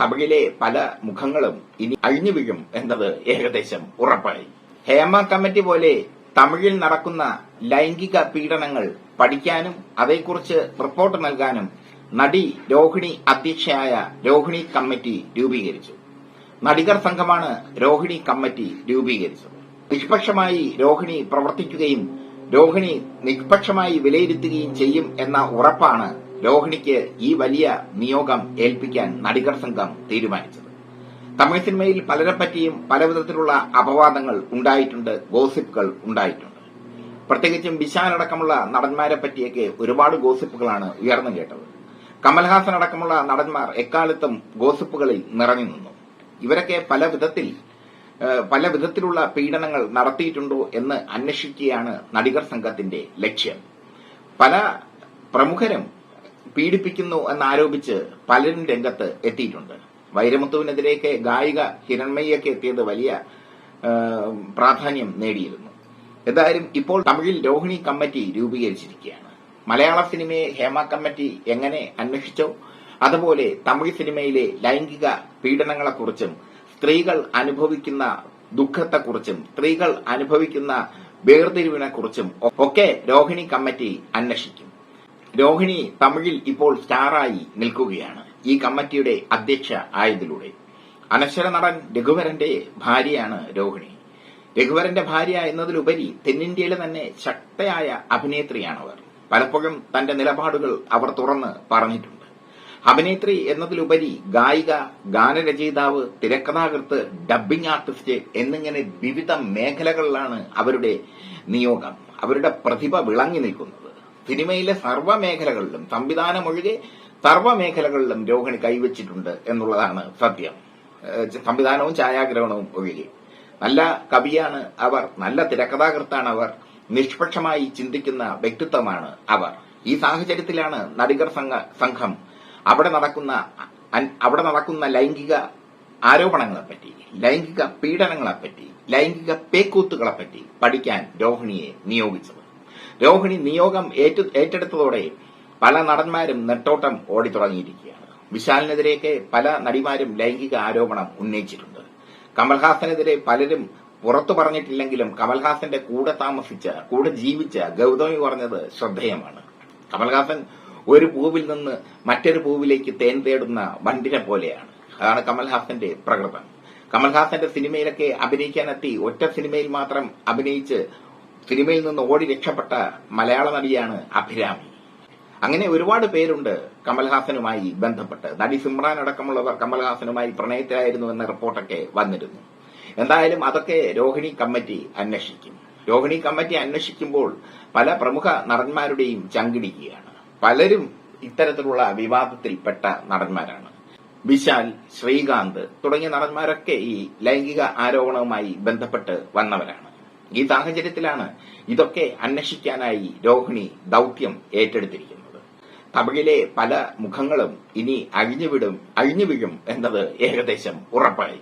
തമിഴിലെ പല മുഖങ്ങളും ഇനി അഴിഞ്ഞു വീഴും എന്നത് ഏകദേശം ഉറപ്പായി. ഹേമ കമ്മിറ്റി പോലെ തമിഴിൽ നടക്കുന്ന ലൈംഗിക പീഡനങ്ങൾ പഠിക്കാനും അതേക്കുറിച്ച് റിപ്പോർട്ട് നൽകാനും നടി രോഹിണി അധ്യക്ഷയായ രോഹിണി കമ്മിറ്റി രൂപീകരിച്ചു. നടികർ സംഘമാണ് രോഹിണി കമ്മിറ്റി രൂപീകരിച്ചത്. നിഷ്പക്ഷമായി രോഹിണി പ്രവർത്തിക്കുകയും രോഹിണി നിഷ്പക്ഷമായി വിലയിരുത്തുകയും ചെയ്യും എന്ന ഉറപ്പാണ് രോഹിണിക്ക് ഈ വലിയ നിയോഗം ഏൽപ്പിക്കാൻ നടികർ സംഘം തീരുമാനിച്ചത്. തമിഴ് സിനിമയിൽ പലരെ പറ്റിയും പലവിധത്തിലുള്ള അപവാദങ്ങൾ ഉണ്ടായിട്ടുണ്ട് ഗോസിപ്പുകൾ ഉണ്ടായിട്ടുണ്ട്. പ്രത്യേകിച്ചും വിശാലടക്കമുള്ള നടന്മാരെ പറ്റിയൊക്കെ ഒരുപാട് ഗോസിപ്പുകളാണ് ഉയർന്നു കേട്ടത്. കമൽഹാസൻ അടക്കമുള്ള നടന്മാർ എക്കാലത്തും ഗോസിപ്പുകളിൽ നിറഞ്ഞു നിന്നു. ഇവരൊക്കെ പല വിധത്തിൽ പല വിധത്തിലുള്ള പീഡനങ്ങൾ നടത്തിയിട്ടുണ്ടോ എന്ന് അന്വേഷിക്കുകയാണ് നടികർ സംഘത്തിന്റെ ലക്ഷ്യം. പല പ്രമുഖരും പീഡിപ്പിക്കുന്നു എന്നാരോപിച്ച് പലരും രംഗത്ത് എത്തിയിട്ടുണ്ട്. വൈരമുത്തുവിനെതിരെയൊക്കെ ഗായിക ഹിരൺമയ്യൊക്കെ എത്തിയത് വലിയ പ്രാധാന്യം നേടിയിരുന്നു. എന്തായാലും ഇപ്പോൾ തമിഴിൽ രോഹിണി കമ്മിറ്റി രൂപീകരിച്ചിരിക്കുകയാണ്. മലയാള സിനിമയെ ഹേമ കമ്മിറ്റി എങ്ങനെ അന്വേഷിച്ചോ? അതുപോലെ തമിഴ് സിനിമയിലെ ലൈംഗിക പീഡനങ്ങളെക്കുറിച്ചും സ്ത്രീകൾ അനുഭവിക്കുന്ന ദുഃഖത്തെക്കുറിച്ചും സ്ത്രീകൾ അനുഭവിക്കുന്ന വേർതിരിവിനെക്കുറിച്ചും ഒക്കെ രോഹിണി കമ്മിറ്റി അന്വേഷിക്കും. രോഹിണി തമിഴിൽ ഇപ്പോൾ സ്റ്റാറായി നിൽക്കുകയാണ്. ഈ കമ്മിറ്റിയുടെ അധ്യക്ഷ ആയതിലൂടെ. അനശ്വര നടൻ രഘുവരന്റെ ഭാര്യയാണ് രോഹിണി. രഘുവരന്റെ ഭാര്യ എന്നതിലുപരി തെന്നിന്ത്യയിലെ തന്നെ ശക്തയായ അഭിനേത്രിയാണ് അവർ പലപ്പോഴും തന്റെ നിലപാടുകൾ അവർ തുറന്ന് പറഞ്ഞിട്ടുണ്ട്. അഭിനേത്രി എന്നതിലുപരി ഗായിക ഗാനരചയിതാവ് തിരക്കഥാകൃത്ത് ഡബ്ബിംഗ് ആർട്ടിസ്റ്റ് എന്നിങ്ങനെ വിവിധ മേഖലകളിലാണ് അവരുടെ നിയോഗം. അവരുടെ പ്രതിഭ വിളങ്ങി നിൽക്കുന്നത്. സിനിമയിലെ സർവ മേഖലകളിലും സംവിധാനമൊഴികെ സർവ മേഖലകളിലും രോഹിണി കൈവച്ചിട്ടുണ്ട് എന്നുള്ളതാണ് സത്യം. സംവിധാനവും ഛായാഗ്രഹണവും ഒഴികെ. നല്ല കവിയാണ് അവർ നല്ല തിരക്കഥാകൃത്താണ് അവർ നിഷ്പക്ഷമായി ചിന്തിക്കുന്ന വ്യക്തിത്വമാണ് അവർ. ഈ സാഹചര്യത്തിലാണ് നടികർ സംഘം അവിടെ നടക്കുന്ന അവിടെ നടക്കുന്ന ലൈംഗിക ആരോപണങ്ങളെപ്പറ്റി ലൈംഗിക പീഡനങ്ങളെപ്പറ്റി ലൈംഗിക പേക്കൂത്തുകളെപ്പറ്റി പഠിക്കാൻ രോഹിണിയെ നിയോഗിച്ചത്. രോഹിണി നിയോഗം ഏറ്റു- ഏറ്റെടുത്തതോടെ പല നടന്മാരും നെട്ടോട്ടം ഓടി ഓടിത്തുടങ്ങിയിരിക്കുകയാണ്. വിശാലിനെതിരെയൊക്കെ പല നടിമാരും ലൈംഗിക ആരോപണം ഉന്നയിച്ചിട്ടുണ്ട്. കമൽഹാസനെതിരെ പലരും പുറത്തു പറഞ്ഞിട്ടില്ലെങ്കിലും കമൽഹാസന്റെ കൂടെ താമസിച്ച കൂടെ ജീവിച്ച ഗൗതമി പറഞ്ഞത് ശ്രദ്ധേയമാണ്. കമൽഹാസൻ ഒരു പൂവിൽ നിന്ന് മറ്റൊരു പൂവിലേക്ക് തേൻ തേടുന്ന വണ്ടിനെ പോലെയാണ്. അതാണ് കമൽഹാസന്റെ പ്രകൃതം. കമൽഹാസന്റെ സിനിമയിലൊക്കെ അഭിനയിക്കാനെത്തി ഒറ്റ സിനിമയിൽ മാത്രം അഭിനയിച്ച് സിനിമയിൽ നിന്ന് ഓടി രക്ഷപ്പെട്ട മലയാള നടിയാണ് അഭിരാമി. അങ്ങനെ ഒരുപാട് പേരുണ്ട് കമൽഹാസനുമായി ബന്ധപ്പെട്ട്. നടി സിമ്രാൻ അടക്കമുള്ളവർ കമൽഹാസനുമായി പ്രണയത്തിലായിരുന്നു എന്ന റിപ്പോർട്ടൊക്കെ വന്നിരുന്നു. എന്തായാലും അതൊക്കെ രോഹിണി കമ്മിറ്റി അന്വേഷിക്കും. രോഹിണി കമ്മിറ്റി അന്വേഷിക്കുമ്പോൾ പല പ്രമുഖ നടന്മാരുടെയും ചങ്കിടിക്കുകയാണ്. പലരും ഇത്തരത്തിലുള്ള വിവാദത്തിൽപ്പെട്ട നടന്മാരാണ്. വിശാൽ ശ്രീകാന്ത് തുടങ്ങിയ നടന്മാരൊക്കെ ഈ ലൈംഗിക ആരോപണവുമായി ബന്ധപ്പെട്ട് വന്നവരാണ്. ഈ സാഹചര്യത്തിലാണ് ഇതൊക്കെ അന്വേഷിക്കാനായി രോഹിണി ദൌത്യം ഏറ്റെടുത്തിരിക്കുന്നത്. തമിഴിലെ പല മുഖങ്ങളും ഇനി അഴിഞ്ഞുവിടും അഴിഞ്ഞുവീഴും എന്നത് ഏകദേശം ഉറപ്പായി.